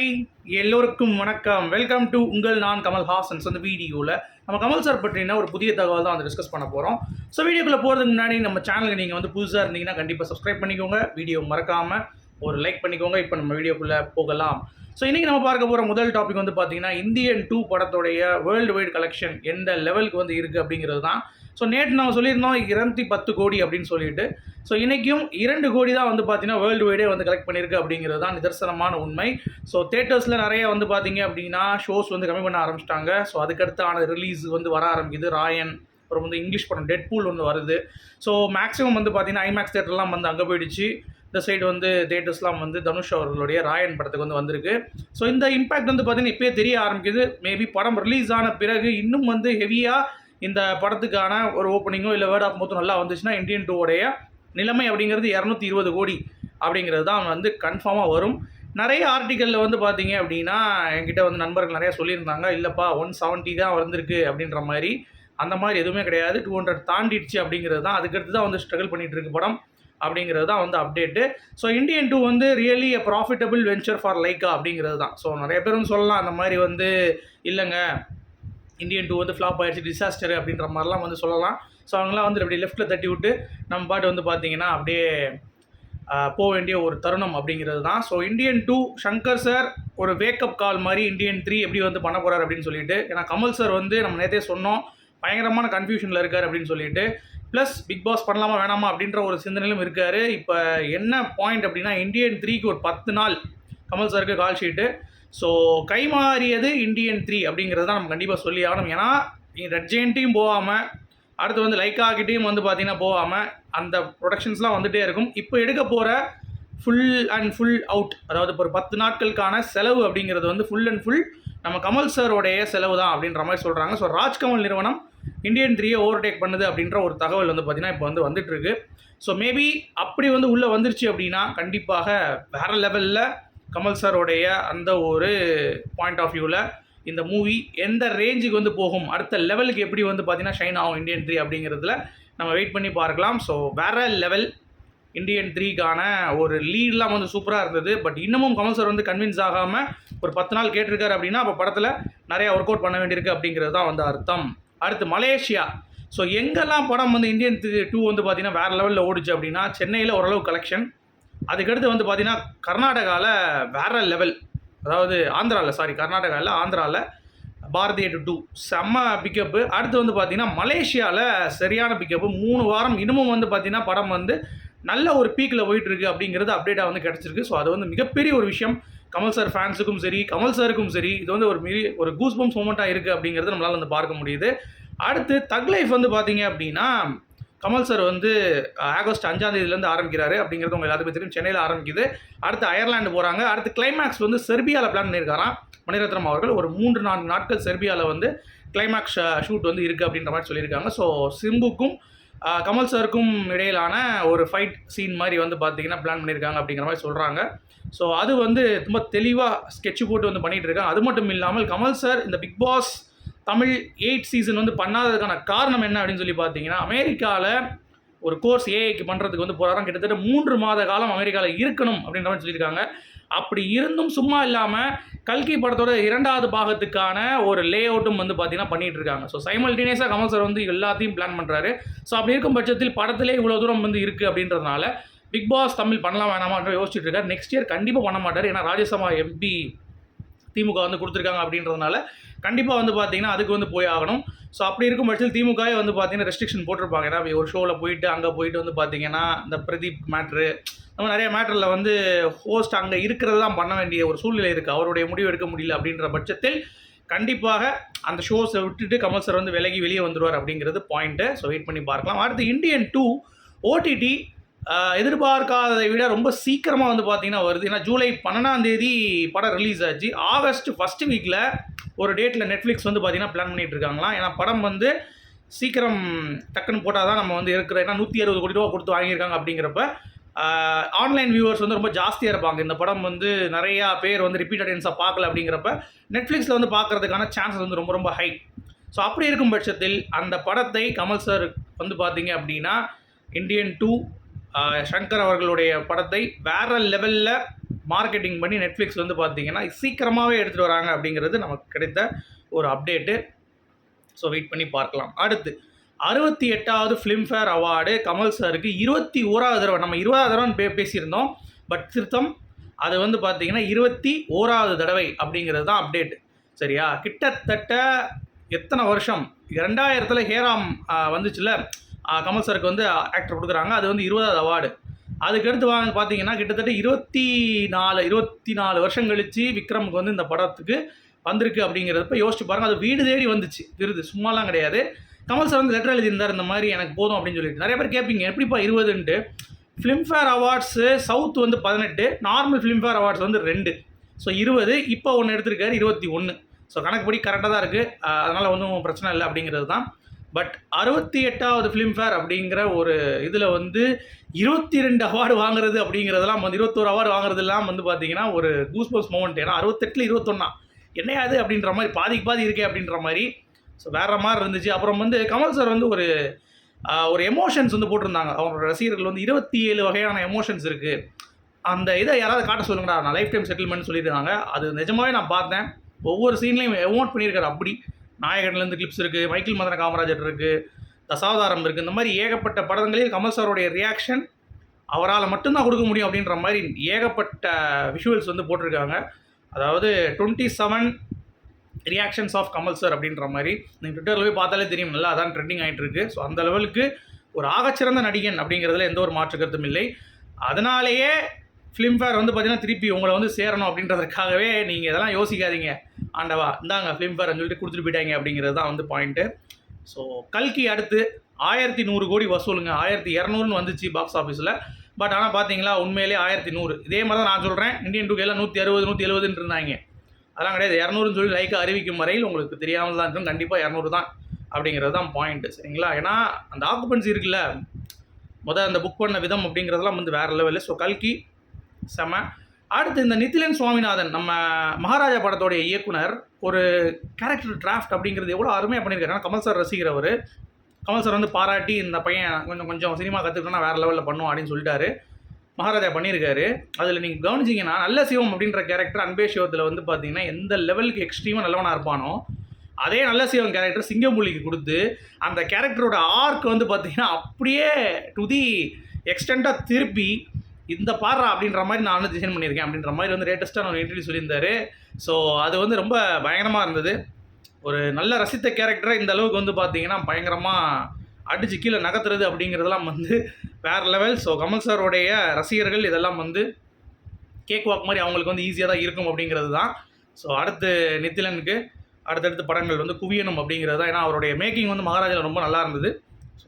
Hi எல்லோருக்கும் வணக்கம். Welcome to உங்கள் நான் கமல் ஹாசன்ஸ் அந்த வீடியோவில் நம்ம கமல் சார் பற்றின ஒரு புதிய தகவல் தான் வந்து டிஸ்கஸ் பண்ண போகிறோம் ஸோ வீடியோக்குள்ளே போகிறதுக்கு முன்னாடி நம்ம சேனலுக்கு நீங்கள் வந்து புதுசாக இருந்தீங்கன்னா கண்டிப்பாக சப்ஸ்கிரைப் பண்ணிக்கோங்க. வீடியோ மறக்காமல் ஒரு லைக் பண்ணிக்கோங்க. இப்போ நம்ம வீடியோக்குள்ளே போகலாம். ஸோ இன்றைக்கி நம்ம பார்க்க போகிற முதல் டாபிக் வந்து பார்த்தீங்கன்னா இந்தியன் டூ படத்துடைய வேர்ல்டு வைடு கலெக்ஷன் எந்த லெவலுக்கு வந்து இருக்குது அப்படிங்கிறது தான். ஸோ நேற்று நம்ம சொல்லியிருந்தோம் இரநூத்தி பத்து கோடி அப்படின்னு சொல்லிட்டு. ஸோ இன்றைக்கும் இரண்டு கோடி தான் வந்து பார்த்தீங்கன்னா வேர்ல்டு வைடே வந்து கலெக்ட் பண்ணியிருக்கு அப்படிங்கிறது தான் நிதர்சனமான உண்மை. ஸோ தேட்டர்ஸில் நிறைய வந்து பார்த்தீங்க அப்படின்னா ஷோஸ் வந்து கம்மி பண்ண ஆரம்பிச்சிட்டாங்க. ஸோ அதுக்கடுத்தான ரிலீஸ் வந்து வர ஆரம்பிக்குது. ராயன் அப்புறம் வந்து இங்கிலீஷ் படம் டெட் பூல் ஒன்று வருது. ஸோ மேக்ஸிமம் வந்து பார்த்தீங்கன்னா ஐமேக்ஸ் தேட்டர்லாம் வந்து அங்கே போயிடுச்சு. இந்த சைடு வந்து தேட்டர்ஸ்லாம் வந்து தனுஷ் அவர்களுடைய ராயன் படத்துக்கு வந்து வந்திருக்கு. ஸோ இந்த இம்பாக்ட் வந்து பார்த்தீங்கன்னா இப்போயே தெரிய ஆரம்பிக்குது. மேபி படம் ரிலீஸ் ஆன பிறகு இன்னும் வந்து ஹெவியாக இந்த படத்துக்கான ஒரு ஓப்பனிங்கோ இல்லை வேர்ட் ஆஃப் மொத்தம் நல்லா வந்துச்சுன்னா இந்தியன் டூவோடைய நிலைமை அப்படிங்கிறது இரநூத்தி இருபது கோடி அப்படிங்கிறது தான் வந்து கன்ஃபார்மாக வரும். நிறைய ஆர்டிக்கலில் வந்து பார்த்தீங்க அப்படின்னா என்கிட்ட வந்து நண்பர்கள் நிறையா சொல்லியிருந்தாங்க. இல்லைப்பா ஒன் செவன்ட்டி தான் வந்திருக்கு அப்படின்ற மாதிரி. அந்த மாதிரி எதுவுமே கிடையாது. டூ ஹண்ட்ரட் தாண்டிடுச்சு அப்படிங்கிறது தான். அதுக்கடுத்து தான் வந்து ஸ்ட்ரகிள் பண்ணிகிட்டு இருக்கு படம் அப்படிங்கிறது தான் வந்து அப்டேட்டு ஸோ இந்தியன் டூ வந்து really a profitable venture for Lyca அப்படிங்கிறது தான். ஸோ நிறைய பேர் வந்து சொல்லலாம் அந்த மாதிரி வந்து இல்லைங்க. இந்தியன் டூ வந்து ஃப்ளாப் ஆயிடுச்சு டிசாஸ்டர் அப்படின்ற மாதிரிலாம் வந்து சொல்லலாம். ஸோ அவங்களாம் வந்து அப்படியே லெஃப்ட்டில் தட்டி விட்டு நம்ம பாட்டு வந்து பார்த்தீங்கன்னா அப்படியே போக வேண்டிய ஒரு தருணம் அப்படிங்கிறது தான். So Indian two Shankar sir ஒரு வேக்கப் கால் மாதிரி இந்தியன் த்ரீ எப்படி வந்து பண்ண போகிறார் அப்படின்னு சொல்லிட்டு ஏன்னா கமல் சார் வந்து நம்ம நேற்றே சொன்னோம் பயங்கரமான கன்ஃபியூஷனில் இருக்கார் அப்படின்னு சொல்லிட்டு. ப்ளஸ் பிக் பாஸ் பண்ணலாமா வேணாமா அப்படின்ற ஒரு சிந்தனையிலும் இருக்கார். இப்போ என்ன பாயிண்ட் அப்படின்னா இந்தியன் த்ரீக்கு ஒரு பத்து நாள் கமல் சாருக்கு கால் ஷீட்டு ஸோ கைமாறியது இண்டியன் இந்தியன் த்ரீ அப்படிங்கிறது தான் நம்ம கண்டிப்பாக சொல்லி ஆகணும். ஏன்னா ரெட் ஜெயின்ட்டையும் போகாமல் அடுத்து வந்து லைக்கா கிட்டேயும் வந்து பார்த்தீங்கன்னா போகாமல் அந்த ப்ரொடக்ஷன்ஸ்லாம் வந்துகிட்டே இருக்கும். இப்போ எடுக்க போகிற ஃபுல் அண்ட் ஃபுல் அவுட் அதாவது இப்போ ஒரு பத்து நாட்களுக்கான செலவு அப்படிங்கிறது வந்து ஃபுல் அண்ட் ஃபுல் நம்ம கமல் சாரோடைய செலவு தான் அப்படின்ற மாதிரி சொல்கிறாங்க ஸோ ராஜ்கமல் நிறுவனம் இந்தியன் த்ரீயை ஓவர்டேக் பண்ணுது அப்படின்ற ஒரு தகவல் வந்து பார்த்தீங்கன்னா இப்போ வந்து வந்துட்டுருக்கு ஸோ மேபி அப்படி வந்து உள்ளே வந்துருச்சு அப்படின்னா கண்டிப்பாக வேற லெவலில் கமல் சாரோடைய அந்த ஒரு பாயிண்ட் ஆஃப் வியூவில் இந்த மூவி எந்த ரேஞ்சுக்கு வந்து போகும் அடுத்த லெவலுக்கு எப்படி வந்து பார்த்தீங்கன்னா ஷைன் ஆகும் இந்தியன் த்ரீ அப்படிங்கிறதுல நம்ம வெயிட் பண்ணி பார்க்கலாம். ஸோ வேற லெவல் இந்தியன் த்ரீக்கான ஒரு லீட்லாம் வந்து சூப்பராக இருந்தது. பட் இன்னமும் கமல் சார் வந்து கன்வின்ஸ் ஆகாமல் ஒரு பத்து நாள் கேட்டிருக்காரு அப்படின்னா அப்போ படத்தில் நிறைய ஒர்க் அவுட் பண்ண வேண்டியிருக்கு அப்படிங்கிறது தான் வந்து அர்த்தம். அடுத்து மலேசியா. ஸோ எங்கெல்லாம் படம் வந்து இந்தியன் டூ வந்து பார்த்தீங்கன்னா வேறு லெவலில் ஓடிச்சு அப்படின்னா சென்னையில் ஓரளவு கலெக்ஷன் அதுக்கடுத்து வந்து பார்த்தீங்கன்னா கர்நாடகாவில் வேற லெவல் அதாவது ஆந்திராவில் சாரி கர்நாடகாவில் ஆந்திராவில் பாரதிய டூ செம்ம பிக்கப்பு அடுத்து வந்து பார்த்தீங்கன்னா மலேசியாவில் சரியான பிக்கப்பு மூணு வாரம் இன்னமும் வந்து பார்த்தீங்கன்னா படம் வந்து நல்ல ஒரு பீக்கில் போயிட்டுருக்கு அப்படிங்கிறது அப்டேட்டாக வந்து கிடச்சிருக்கு. ஸோ அது வந்து மிகப்பெரிய ஒரு விஷயம். கமல் சார் ஃபேன்ஸுக்கும் சரி கமல் சாருக்கும் சரி இது வந்து ஒரு மிரி ஒரு கூஸ் பம்ஸ் மூமெண்ட்டாக இருக்குது அப்படிங்கிறது நம்மளால் வந்து பார்க்க முடியுது. அடுத்து தக் லைஃப் வந்து பார்த்தீங்க அப்படின்னா கமல் சார் வந்து ஆகஸ்ட் அஞ்சாம் தேதியிலேருந்து ஆரம்பிக்கிறாரு அப்படிங்கிறது உங்கள் எல்லாத்துக்கும் தெரியும். சென்னையில் ஆரம்பிக்குது. அடுத்து அயர்லாந்து போகிறாங்க அடுத்து கிளைமேக்ஸ் வந்து செர்பியாவில் பிளான் பண்ணியிருக்காராம் மணிரத்னம் அவர்கள். ஒரு மூன்று நான்கு நாட்கள் செர்பியாவில் வந்து கிளைமேக்ஸ் ஷூட் வந்து இருக்குது அப்படின்ற மாதிரி சொல்லியிருக்காங்க. ஸோ சிம்புக்கும் கமல் சாருக்கும் இடையிலான ஒரு ஃபைட் சீன் மாதிரி வந்து பார்த்தீங்கன்னா பிளான் பண்ணியிருக்காங்க அப்படிங்கிற மாதிரி சொல்கிறாங்க ஸோ அது வந்து ரொம்ப தெளிவாக ஸ்கெட்ச் போட்டு வந்து பண்ணிகிட்டு இருக்காங்க. அது மட்டும் இல்லாமல் கமல் சார் இந்த Bigg Boss Tamil eight season வந்து பண்ணாததுக்கான காரணம் என்ன அப்படின்னு சொல்லி பார்த்தீங்கன்னா அமெரிக்காவில் ஒரு கோர்ஸ் ஏஐக்கு பண்ணுறதுக்கு வந்து போகிறாராம் கிட்டத்தட்ட மூன்று மாத காலம் அமெரிக்காவில் இருக்கணும் அப்படின்ற மாதிரி சொல்லியிருக்காங்க. அப்படி இருந்தும் சும்மா இல்லாமல் கல்கி படத்தோட இரண்டாவது பாகத்துக்கான ஒரு லே அவுட்டும் வந்து பார்த்தீங்கன்னா பண்ணிகிட்டு இருக்காங்க ஸோ சைமல்டேனியஸாக கமல் சார் வந்து எல்லாத்தையும் பிளான் பண்ணுறாரு ஸோ அப்படி இருக்கும் பட்சத்தில் படத்திலே இவ்வளோ தூரம் வந்து இருக்குது அப்படின்றதுனால பிக் பாஸ் தமிழ் பண்ணலாம் வேணாமான்ற யோசிச்சுட்டு இருக்காரு. நெக்ஸ்ட் இயர் கண்டிப்பாக பண்ண மாட்டார். ஏன்னா ராஜ்யசபா எம்பி திமுக வந்து கொடுத்துருக்காங்க அப்படின்றதுனால கண்டிப்பாக வந்து பார்த்தீங்கன்னா அதுக்கு வந்து போய் ஆகணும். ஸோ அப்படி இருக்கும் பட்சத்தில் திமுகவே வந்து பார்த்தீங்கன்னா ரெஸ்ட்ரிக்ஷன் போட்டிருப்பாங்க. ஏன்னா ஒரு ஷோவில் போயிட்டு அங்கே போயிட்டு வந்து பார்த்தீங்கன்னா இந்த பிரதீப் மேட்ரு நம்ம நிறைய மேட்டரில் வந்து ஹோஸ்ட் அங்கே இருக்கிறது தான் பண்ண வேண்டிய ஒரு சூழ்நிலை இருக்குது அவருடைய முடிவு எடுக்க முடியல அப்படின்ற பட்சத்தில் கண்டிப்பாக அந்த ஷோஸை விட்டுட்டு கமல் சார் வந்து விலகி வெளியே வந்துடுவார் அப்படிங்கிறது பாயிண்ட்டு ஸோ வெயிட் பண்ணி பார்க்கலாம். அடுத்து இந்தியன் டூ ஓடிடி எதிர்பார்க்காததை விட ரொம்ப சீக்கிரமாக வந்து பார்த்தீங்கன்னா வருது. ஏன்னா ஜூலை பன்னெண்டாம் தேதி படம் ரிலீஸ் ஆச்சு. ஆகஸ்ட் ஃபஸ்ட் வீக்கில் ஒரு டேட்டில் நெட்ஃப்ளிக்ஸ் வந்து பார்த்தீங்கன்னா பிளான் பண்ணிகிட்டு இருக்காங்களாம் ஏன்னா படம் வந்து சீக்கிரம் டக்குன்னு போட்டால் தான் நம்ம வந்து இருக்கிற ஏன்னா நூற்றி அறுபது கோடி ரூபா கொடுத்து வாங்கியிருக்காங்க அப்படிங்கிறப்ப ஆன்லைன் வியூவர்ஸ் வந்து ரொம்ப ஜாஸ்தியாக இருப்பாங்க. இந்த படம் வந்து நிறையா பேர் வந்து ரிப்பீட் அட்டன்ஸாக பார்க்கல அப்படிங்கிறப்ப நெட்ஃப்ளிக்ஸில் வந்து பார்க்கறதுக்கான சான்சஸ் வந்து ரொம்ப ரொம்ப ஹை ஸோ அப்படி இருக்கும் பட்சத்தில் அந்த படத்தை கமல் சார் வந்து பார்த்தீங்க அப்படின்னா இந்தியன் டூ சங்கர் அவர்களுடைய படத்தை வேற லெவலில் மார்க்கெட்டிங் பண்ணி நெட்ஃப்ளிக்ஸ் வந்து பார்த்தீங்கன்னா சீக்கிரமாகவே எடுத்துகிட்டு வராங்க அப்படிங்கிறது நமக்கு கிடைத்த ஒரு அப்டேட்டு ஸோ வெயிட் பண்ணி பார்க்கலாம். அடுத்து அறுபத்தி எட்டாவது ஃபிலிம்ஃபேர் அவார்டு கமல் சாருக்கு இருபத்தி ஓராவது தடவை நம்ம இருபதாவது தடவை பே பேசியிருந்தோம். பட் திருத்தம் அது வந்து பார்த்தீங்கன்னா இருபத்தி ஓராவது தடவை அப்படிங்கிறது தான் அப்டேட் சரியா? கிட்டத்தட்ட எத்தனை வருஷம்? ரெண்டாயிரத்தில் ஹேராம் வந்துச்சுல கமல் சாருக்கு வந்து ஆக்டர் கொடுக்குறாங்க. அது வந்து இருபதாவது அவார்டு அதுக்கடுத்து வாங்க பார்த்தீங்கன்னா கிட்டத்தட்ட இருபத்தி நாலு இருபத்தி நாலு வருஷம் கழித்து விக்ரமுக்கு வந்து இந்த படத்துக்கு வந்திருக்கு அப்படிங்கிறப்ப யோசிச்சு பாருங்க. அது வீடு தேடி வந்துச்சு. விருது. சும்மாலாம் கிடையாது. கமல் சார் வந்து லெட்டர் எழுதியிருந்தார் இந்த மாதிரி எனக்கு போதும் அப்படின்னு சொல்லிட்டு. நிறைய பேர் கேட்பீங்க எப்படிப்பா இருபதுன்ட்டு? ஃபிலிம்ஃபேர் அவார்ட்ஸு சவுத் வந்து பதினெட்டு நார்மல் ஃபிலிம்ஃபேர் அவார்ட்ஸ் வந்து ரெண்டு. ஸோ இருபது இப்போ ஒன்று எடுத்திருக்காரு இருபத்தி ஒன்று ஸோ கணக்குப்படி கரெக்டாக தான் இருக்குது அதனால் ஒன்றும் பிரச்சனை இல்லை அப்படிங்கிறது தான். பட் அறுபத்தி எட்டாவது ஃபிலிம்ஃபேர் அப்படிங்கிற ஒரு இதில் வந்து இருபத்தி ரெண்டு அவார்டு வாங்குறது அப்படிங்கிறதெல்லாம் வந்து இருபத்தோரு அவார்டு வாங்குறதெல்லாம் வந்து பார்த்தீங்கன்னா ஒரு கூஸ்போஸ் மூமெண்ட் ஏன்னா அறுபத்தெட்டில் இருபத்தொன்னா. என்னையாது அப்படின்ற மாதிரி பாதிக்கு பாதி இருக்கே அப்படின்ற மாதிரி. ஸோ வேற மாதிரி இருந்துச்சு. அப்புறம் வந்து கமல் சார் வந்து ஒரு ஒரு எமோஷன்ஸ் வந்து போட்டிருந்தாங்க. அவங்களோட ரசிகர்கள் வந்து இருபத்தி ஏழு வகையான எமோஷன்ஸ் இருக்குது அந்த இதை யாராவது காட்ட சொல்லுங்கடா. நான் லைஃப் டைம் செட்டில்மெண்ட் சொல்லியிருக்காங்க. அது நிஜமாவே நான் பார்த்தேன். ஒவ்வொரு சீன்லையும் எமோட் பண்ணியிருக்காரு அப்படி. நாயகன்லேருந்து கிளிப்ஸ் இருக்குது மைக்கேல் மதன காமராஜர் இருக்குது தசாவதாரம் இருக்குது இந்த மாதிரி ஏகப்பட்ட படங்களில் கமல் சாரோடைய ரியாக்ஷன் அவரால் மட்டும்தான் கொடுக்க முடியும் அப்படின்ற மாதிரி ஏகப்பட்ட விஷுவல்ஸ் வந்து போட்டிருக்காங்க. அதாவது twenty seven reactions of Kamal sir அப்படின்ற மாதிரி நீங்கள் ட்விட்டரில் போய் பார்த்தாலே தெரியும். நல்லா அதான் ட்ரெண்டிங் ஆகிட்டு இருக்கு. ஸோ அந்த லெவலுக்கு ஒரு ஆகச்சிறந்த நடிகன் அப்படிங்கிறதுல எந்த ஒரு மாற்று கருத்தும் இல்லை. அதனாலேயே ஃபிலிம்ஃபேர் வந்து பார்த்தீங்கன்னா திருப்பி உங்களை வந்து சேரணும் அப்படின்றதுக்காகவே நீங்கள் இதெல்லாம் யோசிக்காதீங்க. ஆண்டவா இந்தாங்க ஃபிலிம்ஃபேர்னு சொல்லிட்டு கொடுத்துட்டு போயிட்டாங்க அப்படிங்கிறது தான் வந்து பாயிண்ட்டு ஸோ கல்கி அடுத்து ஆயிரத்தி நூறு கோடி வசூலுங்க. ஆயிரத்தி இரநூறுன்னு வந்துச்சு பாக்ஸ் ஆஃபீஸில் பட் ஆனால் பார்த்தீங்களா உண்மையிலே ஆயிரத்தி நூறு. இதே மாதிரி தான் நான் சொல்கிறேன் இந்தியன் டூ எல்லாம் நூற்றி அறுபது நூற்றி எழுபதுன்னு இருந்தாங்க. அதெல்லாம் கிடையாது. இரநூறுன்னு சொல்லி லைக்கை அறிவிக்கும் வரையில் உங்களுக்கு தெரியாமல் தான் இருக்கும். கண்டிப்பாக இரநூறு தான் அப்படிங்கிறது தான் பாயிண்ட்டு சரிங்களா? ஏன்னா அந்த ஆக்குபன்சி இருக்குல்ல. முதல் அந்த புக் பண்ண விதம் அப்படிங்கிறதெல்லாம் வந்து வேறு லெவலு ஸோ கல்கி செம. அடுத்து இந்த நித்திலன் சுவாமிநாதன் நம்ம மகாராஜா படத்தோடைய இயக்குனர் ஒரு கேரக்டர் டிராஃப்ட் அப்படிங்கிறது எவ்வளோ அருமையாக பண்ணியிருக்காரு. ஏன்னா கமல் சார் ரசிகர் அவர். கமல் சார் வந்து பாராட்டி இந்த பையன் கொஞ்சம் கொஞ்சம் சினிமா கற்றுக்கணும்னா வேறு லெவலில் பண்ணுவோம் அப்படின்னு சொல்லிட்டாரு. மகாராஜா பண்ணியிருக்காரு. அதில் நீங்கள் கவனிச்சிங்கன்னா நல்ல சிவம் அப்படின்ற கேரக்டர் அன்பே சிவத்தில் வந்து பார்த்தீங்கன்னா எந்த லெவலுக்கு எக்ஸ்ட்ரீமாக நல்லவனாக இருப்பானோ அதே நல்ல சிவம் கேரக்டர் சிங்கம்புலிக்கு கொடுத்து அந்த கேரக்டரோட ஆர்க் வந்து பார்த்தீங்கன்னா அப்படியே டு தி எக்ஸ்டெண்டாக திருப்பி இந்த பாடுறா அப்படின்ற மாதிரி நான் வந்து டிசைன் பண்ணியிருக்கேன் அப்படின்ற மாதிரி வந்து லேட்டஸ்ட்டாக நான் இன்டர்வியூ சொல்லியிருந்தாரு. ஸோ அது வந்து ரொம்ப பயங்கரமாக இருந்தது. ஒரு நல்ல ரசித்த கேரக்டரை இந்த அளவுக்கு வந்து பார்த்தீங்கன்னா பயங்கரமாக அடிச்சு கீழே நகர்த்துறது அப்படிங்கிறதெல்லாம் வந்து வேறு லெவல் ஸோ கமல் சாரோடைய ரசிகர்கள் இதெல்லாம் வந்து கேக் வாக் மாதிரி அவங்களுக்கு வந்து ஈஸியாக தான் இருக்கும் அப்படிங்கிறது தான் ஸோ அடுத்து நித்திலனுக்கு அடுத்தடுத்த படங்கள் வந்து குவியணும் அப்படிங்கிறது தான் ஏன்னா அவருடைய மேக்கிங் வந்து மகாராஜாவில் ரொம்ப நல்லா இருந்தது.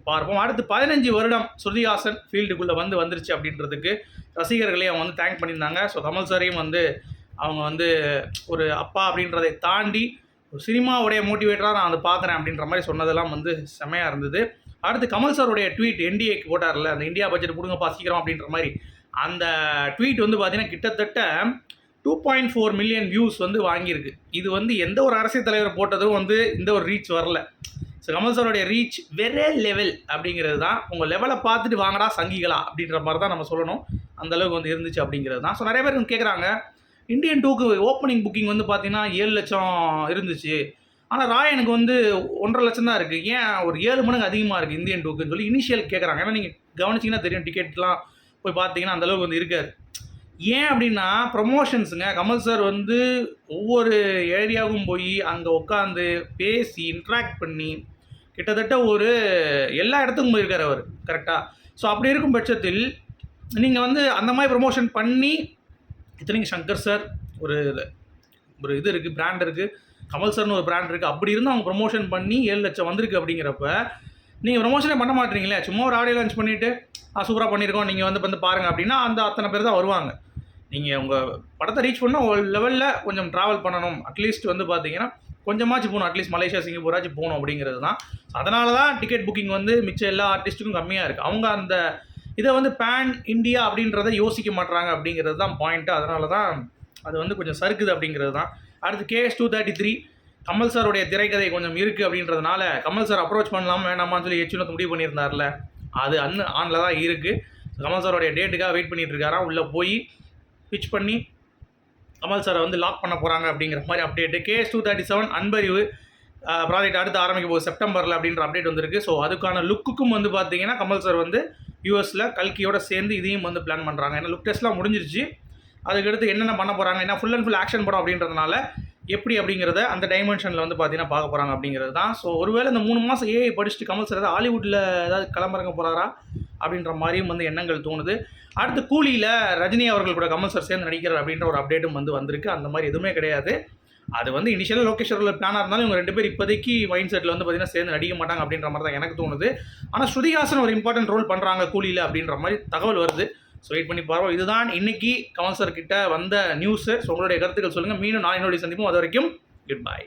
பார்ப்போம். அடுத்து பதினஞ்சு வருடம் ஸ்ருதிஹாசன் ஃபீல்டுக்குள்ளே வந்து வந்துருச்சு அப்படின்றதுக்கு ரசிகர்களே அவங்க வந்து தேங்க் பண்ணியிருந்தாங்க. ஸோ கமல் சாரையும் வந்து அவங்க வந்து ஒரு அப்பா அப்படின்றதை தாண்டி ஒரு சினிமாவுடைய மோட்டிவேட்டராக நான் அதை பார்க்குறேன் அப்படின்ற மாதிரி சொன்னதெல்லாம் வந்து செமையாக இருந்தது. அடுத்து கமல் சாருடைய ட்வீட் என்டிஏக்கு போட்டார்ல அந்த இந்தியா பட்ஜெட் கொடுங்கப்பா சீக்கிரம் அப்படின்ற மாதிரி. அந்த ட்வீட் வந்து பார்த்தீங்கன்னா கிட்டத்தட்ட two point four million views வந்து வாங்கியிருக்கு. இது வந்து எந்த ஒரு அரசியல் தலைவர் போட்டதும் வந்து இந்த ஒரு ரீச் வரல. ஸோ கமல் சாரோடைய ரீச் வெரே லெவல் அப்படிங்கிறது தான். உங்கள் லெவலை பார்த்துட்டு வாங்கடா சங்கிகளா அப்படின்ற மாதிரி தான் நம்ம சொல்லணும். அந்தளவுக்கு வந்து இருந்துச்சு அப்படிங்கிறது தான். ஸோ நிறைய பேர் கேட்குறாங்க இந்தியன் டூக்கு ஓப்பனிங் புக்கிங் வந்து பார்த்தீங்கன்னா ஏழு லட்சம் இருந்துச்சு. ஆனால் ராயனுக்கு வந்து ஒன்றரை லட்சம் தான் இருக்குது ஏன் ஒரு ஏழு மணிக்கு அதிகமாக இருக்குது இந்தியன் டூக்குன்னு சொல்லி இனிஷியல் கேட்குறாங்க ஏன்னா நீங்கள் கவனிச்சிங்கன்னா தெரியும் டிக்கெட்லாம் போய் பார்த்தீங்கன்னா அந்த அளவுக்கு வந்து இருக்காது. ஏன் அப்படின்னா ப்ரமோஷன்ஸுங்க கமல் சார் வந்து ஒவ்வொரு ஏரியாவுக்கும் போய் அங்கே உட்காந்து பேசி இன்ட்ராக்ட் பண்ணி கிட்டத்தட்ட ஒரு எல்லா இடத்துக்கும் போயிருக்கார் அவர் கரெக்டாக ஸோ அப்படி இருக்கும் பட்சத்தில் நீங்கள் வந்து அந்த மாதிரி ப்ரமோஷன் பண்ணி இத்தனைக்கு சங்கர் சார் ஒரு ஒரு இது இருக்குது பிராண்ட் இருக்குது கமல் சார்னு ஒரு பிராண்ட் இருக்குது அப்படி இருந்து அவங்க ப்ரொமோஷன் பண்ணி ஏழு லட்சம் வந்திருக்கு அப்படிங்கிறப்ப நீங்கள் ப்ரொமோஷனே பண்ண மாட்டீங்களே சும்மா ஒரு ஆடியோ லான்ச் பண்ணிவிட்டு சூப்பராக பண்ணியிருக்கோம் நீங்கள் வந்து வந்து பாருங்கள் அப்படின்னா அந்த அத்தனை பேர் தான் வருவாங்க. நீங்கள் உங்கள் படத்தை ரீச் பண்ணால் ஒரு லெவலில் கொஞ்சம் ட்ராவல் பண்ணணும் அட்லீஸ்ட் வந்து பார்த்தீங்கன்னா கொஞ்சமாச்சும் போகணும். அட்லீஸ்ட் மலேசியா சிங்கப்பூராச்சும் போகணும் அப்படிங்கிறது தான். அதனால தான் டிக்கெட் புக்கிங் வந்து மிச்சம் எல்லா ஆர்டிஸ்ட்டுக்கும் கம்மியாக இருக்குது அவங்க அந்த இதை வந்து பேன் இந்தியா அப்படின்றத யோசிக்க மாட்டுறாங்க அப்படிங்கிறது தான் பாயிண்ட்டு அதனால தான் அது வந்து கொஞ்சம் சறுக்குது அப்படிங்கிறது தான். அடுத்து KS two thirty three Kamal சாருடைய திரைக்கதை கொஞ்சம் இருக்குது அப்படின்றதுனால கமல் சார் அப்ரோச் பண்ணலாமா வேணாமான்னு சொல்லி எச்சுனத்து முடிவு பண்ணியிருந்தார்ல. அது அன்னு ஆனில் தான் இருக்குது கமல் சாரோடைய டேட்டுக்காக வெயிட் பண்ணிகிட்டு இருக்காராம். உள்ளே போய் பிச் பண்ணி கமல் சாரை வந்து லாக் பண்ண போகிறாங்க அப்படிங்கிற மாதிரி update KS two thirty seven Anbariv project அடுத்து ஆரம்பிக்க போகுது செப்டம்பரில் அப்படின்ற அப்டேட் வந்திருக்கு. ஸோ அதுக்கான லுக்குக்கும் வந்து பார்த்தீங்கன்னா கமல் சார் வந்து யூஎஸில் கல்கியோட சேர்ந்து இதையும் வந்து பிளான் பண்ணுறாங்க ஏன்னா லுக் டெஸ்ட்லாம் முடிஞ்சிருச்சு. அதுக்கடுத்து என்னென்ன பண்ண போகிறாங்க ஏன்னா ஃபுல் அண்ட் ஃபுல் ஆக்ஷன் படம் அப்படின்றதுனால எப்படி அப்படிங்கிறத அந்த டைமென்ஷனில் வந்து பார்த்தீங்கன்னா பார்க்க போகிறாங்க அப்படிங்கிறது தான். ஸோ ஒருவேளை இந்த மூணு மாதம் ஏஐ படிச்சுட்டு கமல் சார் ஏதாவது ஹாலிவுட்டில் ஏதாவது கிளம்புறங்க போகிறாரா அப்படின்ற மாதிரியும் வந்து எண்ணங்கள் தோணுது. அடுத்து கூலியில் ரஜினி அவர்கள் கூட கமல் சார் சேர்ந்து நடிக்கிறார் அப்படின்ற ஒரு அப்டேட்டும் வந்து வந்திருக்கு. அந்த மாதிரி எதுவுமே கிடையாது. அது வந்து இனிஷியலாக லோகேஸ்வரில் பிளானாக இருந்தாலும் இவங்க ரெண்டு பேர் இப்போதைக்கு மைண்ட் செட்டில் வந்து பார்த்தீங்கன்னா சேர்ந்து நடிக்க மாட்டாங்க அப்படின்ற மாதிரி தான் எனக்கு தோணுது. ஆனால் ஸ்ருதிஹாசன் ஒரு இம்பார்ட்டன்ட் ரோல் பண்ணுறாங்க கூலியில் அப்படின்ற மாதிரி தகவல் வருது. ஸோ வெயிட் பண்ணி பாருவோம் இதுதான் இன்னைக்கு கமல் சார் கிட்ட வந்த நியூஸு ஸோ உங்களுடைய கருத்துக்கள் சொல்லுங்கள் மீண்டும் நான் என்னுடைய சந்திப்போம். அது வரைக்கும் குட் பை